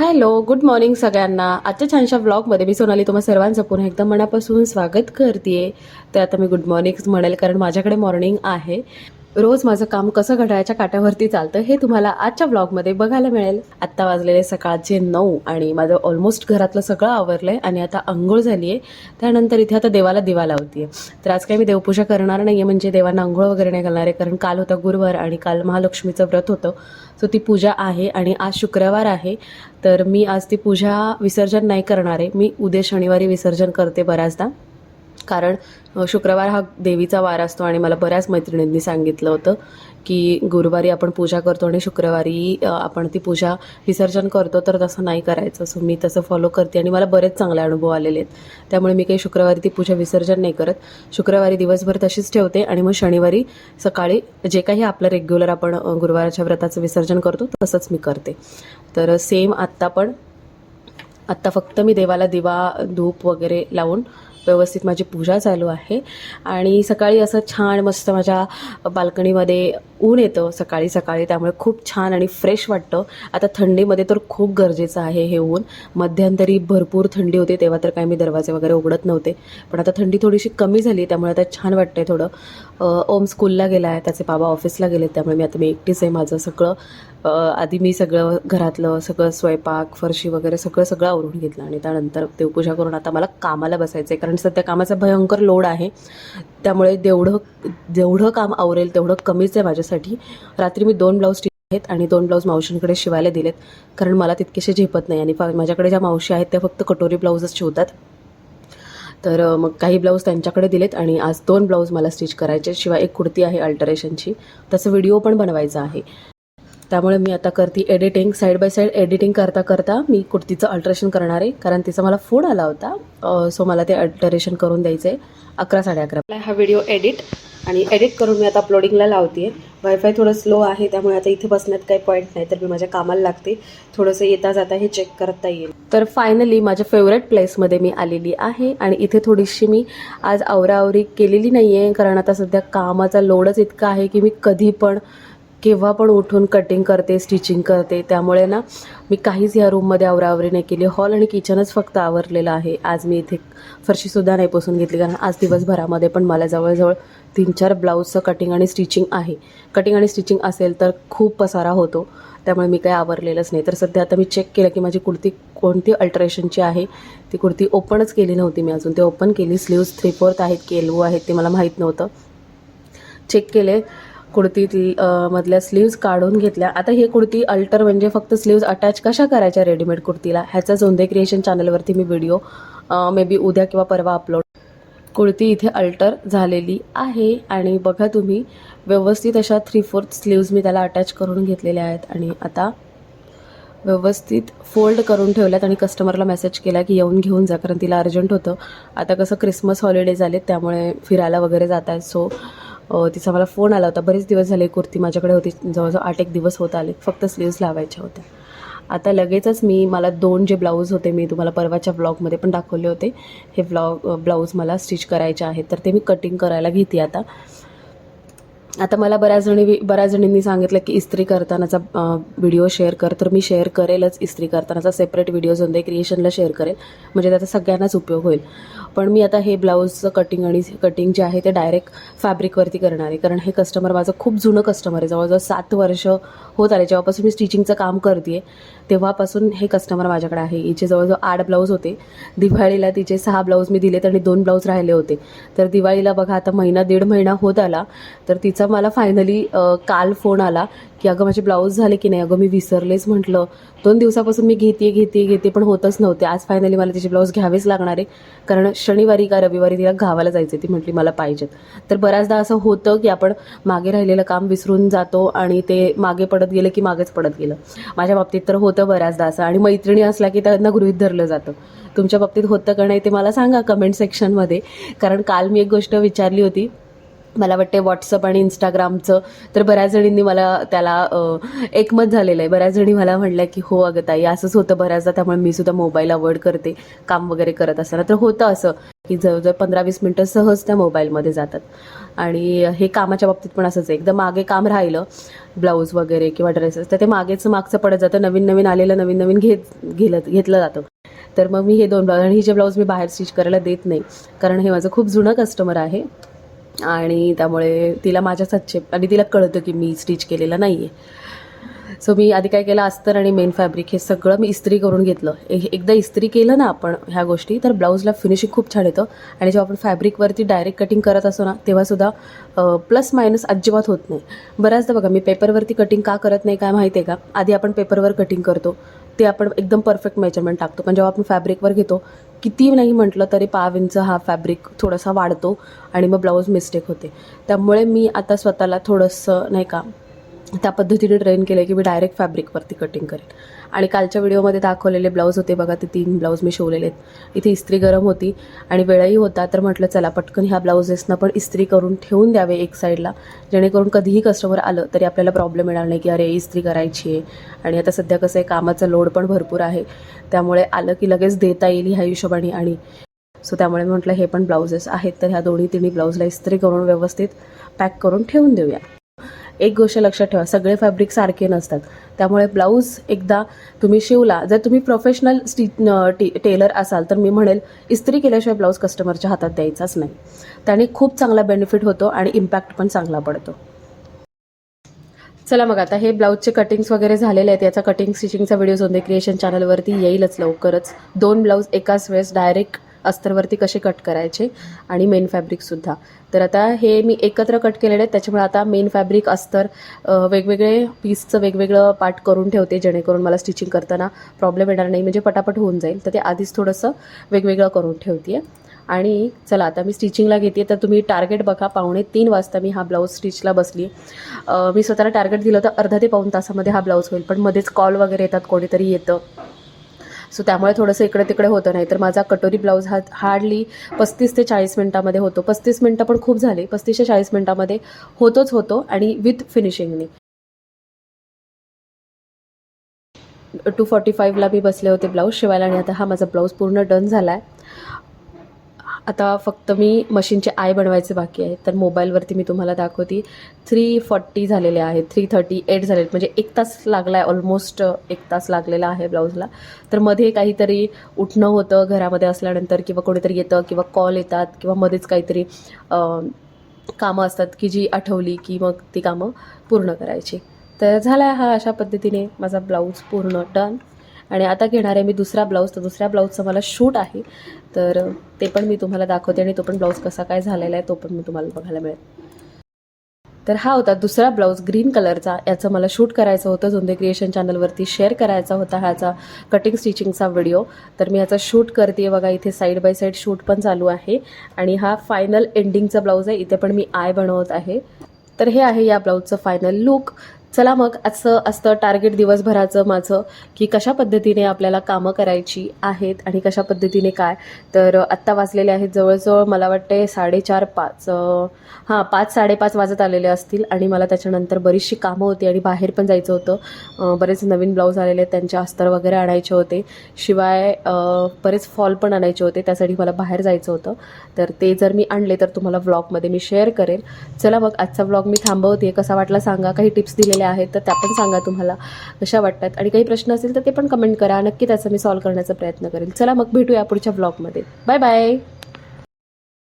Hello good morning सगळ्यांना. आजच्या छानशा ब्लॉगमध्ये मी सोनाली तुम्हा सर्वांचं पुन्हा एकदम मनापासून स्वागत करते तर आता मी गुड मॉर्निंग म्हणेल कारण माझ्याकडे मॉर्निंग आहे. रोज माझं काम कसं घडायच्या काट्यावरती चालतं हे तुम्हाला आजच्या ब्लॉगमध्ये बघायला मिळेल. आत्ता वाजलेले सकाळचे नऊ आणि माझं ऑलमोस्ट घरातलं सगळं आवरलं आहे आणि आता आंघोळ झाली आहे त्यानंतर इथे आता देवाला दिवा लावते तर आज काही मी देवपूजा करणार नाही आहे म्हणजे देवांना आंघोळ वगैरे नाही घालणार आहे कारण काल होता गुरुवार आणि काल महालक्ष्मीचं व्रत होतं. सो ती पूजा आहे आणि आज शुक्रवार आहे. तर मी आज ती पूजा विसर्जन नाही करणार आहे. मी उद्या शनिवारी विसर्जन करते बऱ्याचदा. कारण शुक्रवार हा देवीचा वार असतो आणि मला बऱ्याच मैत्रिणींनी सांगितलं होतं की गुरुवारी आपण पूजा करतो आणि शुक्रवारी आपण ती पूजा विसर्जन करतो तर तसं नाही करायचं. सो मी तसं फॉलो करते आणि मला बरेच चांगले अनुभव आलेले आहेत. त्यामुळे मी काही शुक्रवारी ती पूजा विसर्जन नाही करत. शुक्रवारी दिवसभर तशीच ठेवते आणि मग शनिवारी सकाळी जे काही आपलं रेग्युलर आपण गुरुवाराच्या व्रताचं विसर्जन करतो तसंच मी करते. तर सेम आत्ता पण आत्ता फक्त मी देवाला दिवा धूप वगैरे लावून व्यवस्थित माझी पूजा चालू आहे. आणि सकाळी असं छान मस्त माझ्या बाल्कनीमध्ये ऊन येतं सकाळी सकाळी त्यामुळे खूप छान आणि फ्रेश वाटतं. आता थंडीमध्ये तर खूप गरजेचं आहे हे ऊन. मध्यंतरी भरपूर थंडी होती तेव्हा तर काय मी दरवाजे वगैरे उघडत नव्हते. पण आता थंडी थोडीशी कमी झाली त्यामुळे आता छान वाटतंय थोडं. ओम स्कूलला गेला आहे त्याचे बाबा ऑफिसला गेले त्यामुळे मी आता मी एकटीच आहे माझं सगळं. आधी मी सगळं घरातलं सगळं स्वयंपाक फरशी वगैरे सगळं सगळं आवरून घेतलं आणि त्यानंतर देवपूजा करून आता मला कामाला बसायचं आहे कारण सध्या कामाचा भयंकर लोड आहे. त्यामुळे जेवढं जेवढं काम आवरेल तेवढं कमीच आहे माझ्या माझ्यासाठी रात्री मी दोन ब्लाऊज आहेत आणि दोन ब्लाऊज मावशींकडे शिवायला दिलेत. कारण मला तितकेसे झेपत नाही आणि फा- माझ्याकडे ज्या मावशी आहेत त्या फक्त कटोरी ब्लाऊजच शिवतात. तर मग काही ब्लाऊज त्यांच्याकडे दिलेत आणि आज दोन ब्लाऊज मला स्टिच करायचे शिवाय एक कुर्ती आहे अल्टरेशनची. तसं व्हिडिओ पण बनवायचा आहे. त्यामुळे मी आता करते editing. Side by side editing करता करता मी कुर्तीचं अल्टरेशन करणार आहे. कारण तिचा मला फोन आला होता. सो मला ते अल्टरेशन करून द्यायचं आहे अकरा साडे अकरा. हा व्हिडिओ एडिट. आणि एडिट करून मी आता अपलोडिंगला लावते वायफाय थोडं स्लो आहे त्यामुळे आता इथे बसण्यात काही पॉईंट नाही तर मी माझ्या कामाला लागते. थोडंसं येता जाता हे चेक करता येईल. तर फायनली माझ्या फेवरेट प्लेसमध्ये मी आलेली आहे आणि इथे थोडीशी मी आज आवराआवरी केलेली नाही आहे कारण आता सध्या कामाचा लोडच इतका आहे की मी कधी पण केव्हा पण उठून कटिंग करते स्टिचिंग करते त्यामुळे ना मी काहीच ह्या रूममध्ये आवराआवरी नाही केली. हॉल आणि किचनच फक्त आवरलेलं आहे. आज मी इथे फरशीसुद्धा नाही पुसून घेतली कारण आज दिवसभरामध्ये पण मला जवळजवळ तीन चार ब्लाऊजचं कटिंग आणि स्टिचिंग आहे. कटिंग आणि स्टिचिंग असेल तर खूप पसारा होतो. त्यामुळे मी काही आवरलेलंच नाही. तर सध्या आता मी चेक केलं की माझी कुर्ती कोणती अल्ट्रेशनची आहे? ती कुर्ती ओपनच केली नव्हती मी अजून. ते ओपन केली. स्लीव्ज थ्री फोर्थ आहेत की एलवू आहेत ते मला माहीत नव्हतं. चेक केले. कुर्तीत मधल्या स्लीव्ज काढून घेतल्या. आता ही कुर्ती अल्टर म्हणजे फक्त स्लीव्ज अटॅच कशा करायच्या रेडीमेड कुर्तीला? ह्याचा झोंदे क्रिएशन चॅनलवरती मी व्हिडिओ मे बी उद्या किंवा परवा अपलोड कुर्ती इथे अल्टर झालेली आहे आणि बघा तुम्ही व्यवस्थित अशा थ्री फोर्थ स्लीव्ज मी त्याला अटॅच करून घेतलेल्या आहेत. आणि आता व्यवस्थित फोल्ड करून ठेवल्यात आणि कस्टमरला मेसेज केला की येऊन घेऊन जा कारण तिला अर्जंट होतं. आता कसं क्रिसमस हॉलिडे झालेत त्यामुळे फिरायला वगैरे जात आहेत सो तिचा मला फोन आला होता. बरेच दिवस झाले कुर्ती माझ्याकडे होती. जवळजवळ आठ एक दिवस होत आले. फक्त स्लीव्ज लावायच्या होत्या. आता लगेचच मी मला दोन जे ब्लाऊज होते मी तुम्हाला परवाच्या ब्लॉगमध्ये पण दाखवले होते. हे ब्लॉग ब्लाऊज मला स्टिच करायचे आहेत. तर ते मी कटिंग करायला घेते आता. आता मला बऱ्याच जणी बऱ्याच जणींनी सांगितलं की इस्त्री करतानाचा व्हिडिओ शेअर कर. तर मी शेअर करेलच इस्त्री करतानाचा. सेपरेट व्हिडिओ दे क्रिएशनला शेअर करेल. म्हणजे त्याचा सगळ्यांनाच उपयोग होईल. पण मी आता हे ब्लाऊजचं कटिंग आणि कटिंग जे आहे ते डायरेक्ट फॅब्रिकवरती करणार आहे. कारण हे कस्टमर माझं खूप जुनं कस्टमर आहे. जवळजवळ सात वर्ष होत आले. जेव्हापासून मी स्टिचिंगचं काम करते तेव्हापासून हे कस्टमर माझ्याकडे आहे. हिचे जवळजवळ आठ ब्लाऊज होते. दिवाळीला तिचे सहा ब्लाऊज मी दिलेत आणि दोन ब्लाऊज राहिले होते. तर दिवाळीला बघा आता महिना दीड महिना होत आला. तर तिचा मला फायनली काल फोन आला की अगं माझे ब्लाऊज झाले की नाही? अगं मी विसरलेच म्हटलं. दोन दिवसापासून मी घेते घेते घेते पण होतच नव्हते. आज फायनली मला तिचे ब्लाऊज घ्यावेच लागणार आहे. कारण शनिवारी का रविवारी तिला गावाला जायचं ती म्हटली मला पाहिजेत. तर बऱ्याचदा असं होतं की आपण मागे राहिलेलं काम विसरून जातो आणि ते मागे पडत गेलं की मागेच पडत गेलं. माझ्या बाबतीत तर होतं बऱ्याचदा असं. आणि मैत्रिणी असल्या की त्यांना गृहित धरलं जातं. तुमच्या बाबतीत होतं का नाही ते मला सांगा कमेंट सेक्शनमध्ये कारण काल मी एक गोष्ट विचारली होती. मला वाटते व्हॉट्सअप आणि इंस्टाग्रामचं तर बऱ्याच जणींनी मला त्याला एकमत झालेलं आहे. बऱ्याच जणी मला म्हणल्या की हो अगं ताई असंच होतं बऱ्याचदा. त्यामुळे मी सुद्धा मोबाईल अवॉइड करते. काम वगैरे करत असताना. तर होतं असं की जवळजवळ पंधरा वीस मिनटं सहज त्या मोबाईलमध्ये जातात. आणि हे कामाच्या बाबतीत पण असंच आहे. एकदम मागे काम राहिलं ब्लाऊज वगैरे किंवा ड्रेसेस तर ते मागेच मागचं पडत जातं. नवीन नवीन आलेलं नवीन नवीन घेत घेलं घेतलं जातं. तर मग मी हे दोन ब्लाऊज आणि हे जे ब्लाऊज मी बाहेर स्टिच करायला देत नाही कारण हे माझं खूप जुनं कस्टमर आहे. आणि त्यामुळे तिला माझ्या सच्चे आणि तिला कळतं की मी स्टिच केलेलं नाही आहे सो मी आधी काय केलं अस्तर आणि मेन फॅब्रिक हे सगळं मी इस्त्री करून घेतलं. एकदा इस्त्री केलं ना आपण ह्या गोष्टी तर ब्लाऊजला फिनिशिंग खूप छान येतं. आणि जेव्हा आपण फॅब्रिकवरती डायरेक्ट कटिंग करत असतो ना तेव्हासुद्धा प्लस मायनस अजिबात होत नाही. बऱ्याचदा बघा मी पेपरवरती कटिंग का करत नाही काय माहिती आहे का? आधी आपण पेपरवर कटिंग करतो ते आपण एकदम परफेक्ट मेजरमेंट टाकतो. पण जेव्हा आपण फॅब्रिकवर घेतो किती नाही म्हटलं तरी पाव इंच हा फॅब्रिक थोडासा वाढतो आणि मग ब्लाऊज मिस्टेक होते. त्यामुळे मी आता स्वतःला थोडंसं नाही का त्या पद्धतीने ट्रेन केलं की मी डायरेक्ट फॅब्रिकवरती कटिंग करेन. आणि कालच्या व्हिडिओमध्ये दाखवलेले ब्लाऊज होते बघा ते तीन ब्लाऊज मी शिवलेले आहेत. इथे इस्त्री गरम होती आणि वेळही होता तर म्हटलं चला पटकन ह्या ब्लाऊजेसनं पण इस्त्री करून ठेवून द्यावे एक साईडला जेणेकरून कधीही कस्टमर आलं तरी आपल्याला प्रॉब्लेम येणार नाही की अरे इस्त्री करायची आहे. आणि आता सध्या कसं आहे कामाचा लोड पण भरपूर आहे. त्यामुळे आलं की लगेच देता येईल ह्या हिशोबाने आणि सो त्यामुळे म्हटलं हे पण ब्लाऊजेस आहेत. तर ह्या दोन्ही तिन्ही ब्लाऊजला इस्त्री करून व्यवस्थित पॅक करून ठेवून देऊया. एक गोष्ट लक्षात ठेवा सगळे फॅब्रिक सारखे नसतात. त्यामुळे ब्लाऊज एकदा तुम्ही शिवला जर तुम्ही प्रोफेशनल स्टी टी टेलर असाल तर मी म्हणेल इस्त्री केल्याशिवाय ब्लाऊज कस्टमरच्या हातात द्यायचाच नाही. त्याने खूप चांगला बेनिफिट होतो आणि इम्पॅक्ट पण चांगला पडतो. चला मग आता हे ब्लाऊजचे कटिंग्स वगैरे झालेले आहेत. याचा कटिंग स्टिचिंगचा व्हिडिओ सोंदे क्रिएशन चॅनलवरती येईलच लवकरच. दोन ब्लाऊज एकाच वेळेस डायरेक्ट अस्तरवरती कसे कट करायचे आणि मेन फॅब्रिकसुद्धा तर आता हे मी एकत्र कट केलेले आहेत त्याच्यामुळे आता मेन फॅब्रिक अस्तर वेगवेगळे पीसचं वेगवेगळं पार्ट करून ठेवते जेणेकरून मला स्टिचिंग करताना प्रॉब्लेम येणार नाही म्हणजे पटापट होऊन जाईल. तर ते आधीच थोडंसं वेगवेगळं करून ठेवते आणि चला आता मी स्टिचिंगला घेते तर तुम्ही टार्गेट बघा पावणे तीन वाजता मी हा ब्लाऊज स्टिचला बसली मी स्वतःला टार्गेट दिलं तर अर्धा ते पाऊण तासामध्ये हा ब्लाऊज होईल पण मध्येच कॉल वगैरे येतात कोणीतरी येतं. सो त्यामुळे थोडंसं इकडे तिकडे होतं. नाही तर माझा कटोरी ब्लाऊज हा हार्डली पस्तीस ते चाळीस मिनटामध्ये होतो. पस्तीस मिनटं पण खूप झाले. पस्तीस ते चाळीस मिनटामध्ये होतोच होतो आणि विथ फिनिशिंगनी टू फॉर्टी फाईव्हला मी बसले होते ब्लाऊज शिवायला आणि आता हा माझा ब्लाऊज पूर्ण डन झाला आहे आता फक्त मी मशीनचे आय बनवायचे बाकी आहे तर मोबाईलवरती मी तुम्हाला दाखवते. थ्री फॉर्टी झालेले आहेत थ्री थर्टी एट झालेत म्हणजे एक तास लागला आहे ऑलमोस्ट एक तास लागलेला आहे ब्लाऊजला. तर मध्ये काहीतरी उठणं होतं घरामध्ये असल्यानंतर किंवा कोणीतरी येतं किंवा कॉल येतात किंवा मध्येच काहीतरी कामं असतात की जी आठवली की मग ती कामं पूर्ण करायची. तर झाला आहे हा अशा पद्धतीने माझा ब्लाऊज पूर्ण डन आणि आता घेणार आहे मी दुसरा ब्लाऊज. तर दुसऱ्या ब्लाऊजचं मला शूट आहे. तर ते पण मी तुम्हाला दाखवते आणि तो पण ब्लाऊज कसा काय झालेला आहे तो पण मी तुम्हाला बघायला मिळेल. तर हा होता दुसरा ब्लाऊज ग्रीन कलरचा. याचं मला शूट करायचं होतं. झोंदे क्रिएशन चॅनलवरती शेअर करायचा होता ह्याचा कटिंग स्टिचिंगचा व्हिडिओ तर मी याचा शूट करते बघा. इथे साईड बाय साईड शूट पण चालू आहे. आणि हा फायनल एंडिंगचा ब्लाऊज आहे. इथे पण मी आय बनवत आहे. तर हे आहे या ब्लाऊजचं फायनल लुक चला मग असं असतं टार्गेट दिवसभराचं माझं की कशा पद्धतीने आपल्याला कामं करायची आहेत आणि कशा पद्धतीने काय? तर आत्ता वाचलेले आहेत जवळजवळ मला वाटते साडेचार पाच हां पाच साडेपाच वाजत आलेले असतील आणि मला त्याच्यानंतर बरीचशी कामं होती आणि बाहेर पण जायचं होतं. बरेच नवीन ब्लाऊज आलेले आहेत त्यांचे अस्तर वगैरे आणायचे होते. शिवाय बरेच फॉल पण आणायचे होते त्यासाठी मला बाहेर जायचं होतं. तर ते जर मी आणले तर तुम्हाला व्लॉगमध्ये मी शेअर करेल. चला मग आजचा व्लॉग मी थांबवते कसा वाटला सांगा. काही टिप्स दिलेल्या आहेत तर त्या पण सांगा तुम्हाला कशा वाटतात. आणि काही प्रश्न असेल तर ते पण कमेंट करा. नक्की त्याचा मी सॉल्व्ह करण्याचा प्रयत्न करेल. चला मग भेटूया पुढच्या ब्लॉगमध्ये बाय बाय